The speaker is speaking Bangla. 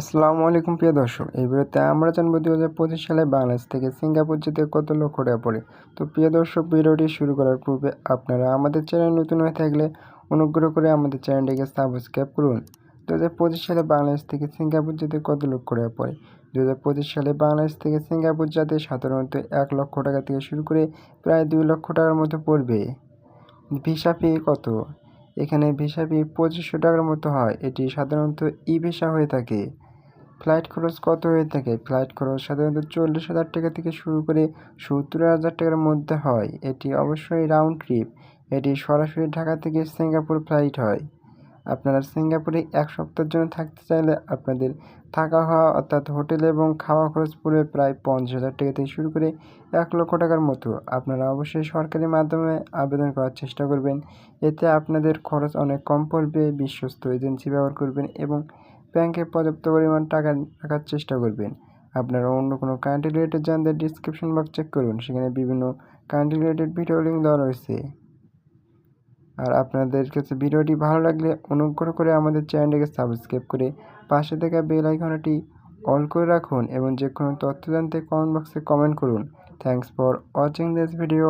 আসসালামু আলাইকুম প্রিয় দর্শক, এই ভিডিওতে আমরা জানব দু হাজার পঁচিশ সালে বাংলাদেশ থেকে সিঙ্গাপুর যেতে কত লক্ষ টাকা পড়ে। তো প্রিয় দর্শক, ভিডিওটি শুরু করার পূর্বে আপনারা আমাদের চ্যানেল নতুন হয়ে থাকলে অনুগ্রহ করে আমাদের চ্যানেলটিকে সাবস্ক্রাইব করুন। দু হাজার পঁচিশ সালে বাংলাদেশ থেকে সিঙ্গাপুর যেতে কত লক্ষ টাকা পড়ে? দু হাজার পঁচিশ সালে বাংলাদেশ থেকে সিঙ্গাপুর যেতে সাধারণত এক লক্ষ টাকা থেকে শুরু করে প্রায় দুই লক্ষ টাকার মতো পড়বে। ভিসা ফি কত? এখানে ভিসা ফি পঁচিশশো টাকার মতো হয়। এটি সাধারণত ই ভিসা হয়ে থাকে। ফ্লাইট খরচ কত হয়ে থাকে? ফ্লাইট খরচ সাধারণত চল্লিশ হাজার টাকা থেকে শুরু করে সত্তর হাজার টাকার মধ্যে হয়। এটি অবশ্যই রাউন্ড ট্রিপ এটি সরাসরি ঢাকা থেকে সিঙ্গাপুর ফ্লাইট হয়। আপনারা সিঙ্গাপুরে এক সপ্তাহের জন্য থাকতে চাইলে আপনাদের থাকা হওয়া অর্থাৎ হোটেল এবং খাওয়া খরচ পড়বে প্রায় পঞ্চাশ হাজার টাকা থেকে শুরু করে এক লক্ষ টাকার মতো। আপনারা অবশ্যই সরকারি মাধ্যমে আবেদন করার চেষ্টা করবেন। এতে আপনাদের খরচ অনেক কম পড়বে। বিশ্বস্ত এজেন্সি ব্যবহার করবেন এবং ব্যাংকে পর্যাপ্ত পরিমাণ টাকা রাখার চেষ্টা করবেন। আপনারা অন্য কোনো কান্ট্রি রিলেটেড জানতে ডিসক্রিপশন বক্স চেক করুন, সেখানে বিভিন্ন কান্ট্রি রিলেটেড ভিডিও লিঙ্ক দেওয়া রয়েছে। আর আপনাদের কাছে ভিডিওটি ভালো লাগলে অনুগ্রহ করে আমাদের চ্যানেলটিকে সাবস্ক্রাইব করে পাশে থাকা বেল আইকনটি অল করে রাখুন এবং যে কোনো তথ্য জানতে কমেন্ট বক্সে কমেন্ট করুন। Thanks for watching this video.